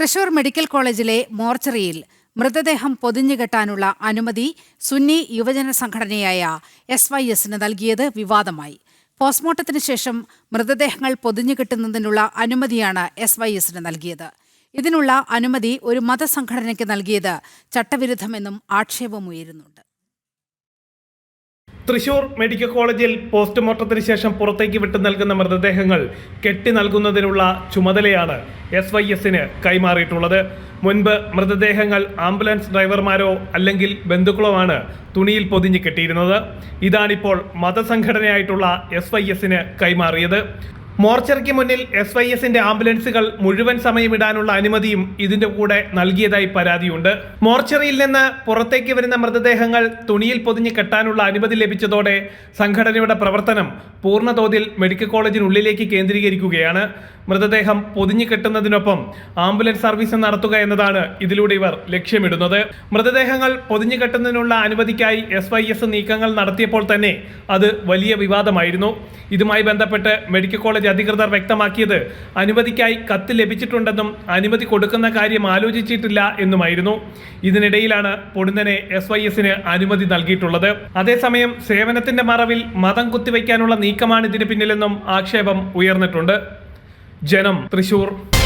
Thrissur medical കോളേജിലെ മോർച്ചറിയിൽ മൃതദേഹം പൊതിഞ്ഞുകെട്ടാനുള്ള അനുമതി സുന്നി യുവജന സംഘടനയായ എസ് വൈ എസിന് നൽകിയത് വിവാദമായി. പോസ്റ്റ്മോർട്ടത്തിന് ശേഷം മൃതദേഹങ്ങൾ പൊതിഞ്ഞുകെട്ടുന്നതിനുള്ള അനുമതിയാണ് എസ് വൈ എസിന് നൽകിയത്. ഇതിനുള്ള അനുമതി ഒരു മതസംഘടനയ്ക്ക് നൽകിയത് ചട്ടവിരുദ്ധമെന്നും ആക്ഷേപമുയരുന്നുണ്ട്. തൃശൂർ മെഡിക്കൽ കോളേജിൽ പോസ്റ്റ്മോർട്ടത്തിന് ശേഷം പുറത്തേക്ക് വിട്ടു നൽകുന്ന മൃതദേഹങ്ങൾ കെട്ടി നൽകുന്നതിനുള്ള ചുമതലയാണ് എസ് വൈ എസിന് കൈമാറിയിട്ടുള്ളത്. മുൻപ് മൃതദേഹങ്ങൾ ആംബുലൻസ് ഡ്രൈവർമാരോ അല്ലെങ്കിൽ ബന്ധുക്കളോ ആണ് തുണിയിൽ പൊതിഞ്ഞ് കെട്ടിയിരുന്നത്. ഇതാണിപ്പോൾ മതസംഘടനയായിട്ടുള്ള എസ് വൈ എസിന് കൈമാറിയത്. മോർച്ചറിക്ക് മുന്നിൽ എസ് വൈ എസിന്റെ ആംബുലൻസുകൾ മുഴുവൻ സമയമിടാനുള്ള അനുമതിയും ഇതിന്റെ കൂടെ നൽകിയതായി പരാതിയുണ്ട്. മോർച്ചറിയിൽ നിന്ന് പുറത്തേക്ക് വരുന്ന മൃതദേഹങ്ങൾ തുണിയിൽ പൊതിഞ്ഞ് കെട്ടാനുള്ള അനുമതി ലഭിച്ചതോടെ സംഘടനയുടെ പ്രവർത്തനം പൂർണതോതിൽ മെഡിക്കൽ കോളേജിനുള്ളിലേക്ക് കേന്ദ്രീകരിക്കുകയാണ്. മൃതദേഹം പൊതിഞ്ഞു കെട്ടുന്നതിനൊപ്പം ആംബുലൻസ് സർവീസ് നടത്തുക എന്നതാണ് ഇതിലൂടെ ഇവർ ലക്ഷ്യമിടുന്നത്. മൃതദേഹങ്ങൾ പൊതിഞ്ഞു കെട്ടുന്നതിനുള്ള അനുമതിക്കായി എസ് വൈ എസ് നീക്കങ്ങൾ നടത്തിയപ്പോൾ തന്നെ അത് വലിയ വിവാദമായിരുന്നു. ഇതുമായി ബന്ധപ്പെട്ട് മെഡിക്കൽ കോളേജ് അധികൃതർ വ്യക്തമാക്കിയത്. അനുമതിക്കായി കത്ത് ലഭിച്ചിട്ടുണ്ടെന്നും അനുമതി കൊടുക്കുന്ന കാര്യം ആലോചിച്ചിട്ടില്ല എന്നുമായിരുന്നു. ഇതിനിടയിലാണ് പൊടുന്നനെ എസ് വൈ എസിന് അനുമതി നൽകിയിട്ടുള്ളത്. അതേസമയം സേവനത്തിന്റെ മറവിൽ മതം കുത്തിവയ്ക്കാനുള്ള നീക്കമാണ് ഇതിന് പിന്നിലെന്നും ആക്ഷേപം ഉയർന്നിട്ടുണ്ട്. ജനം തൃശൂർ.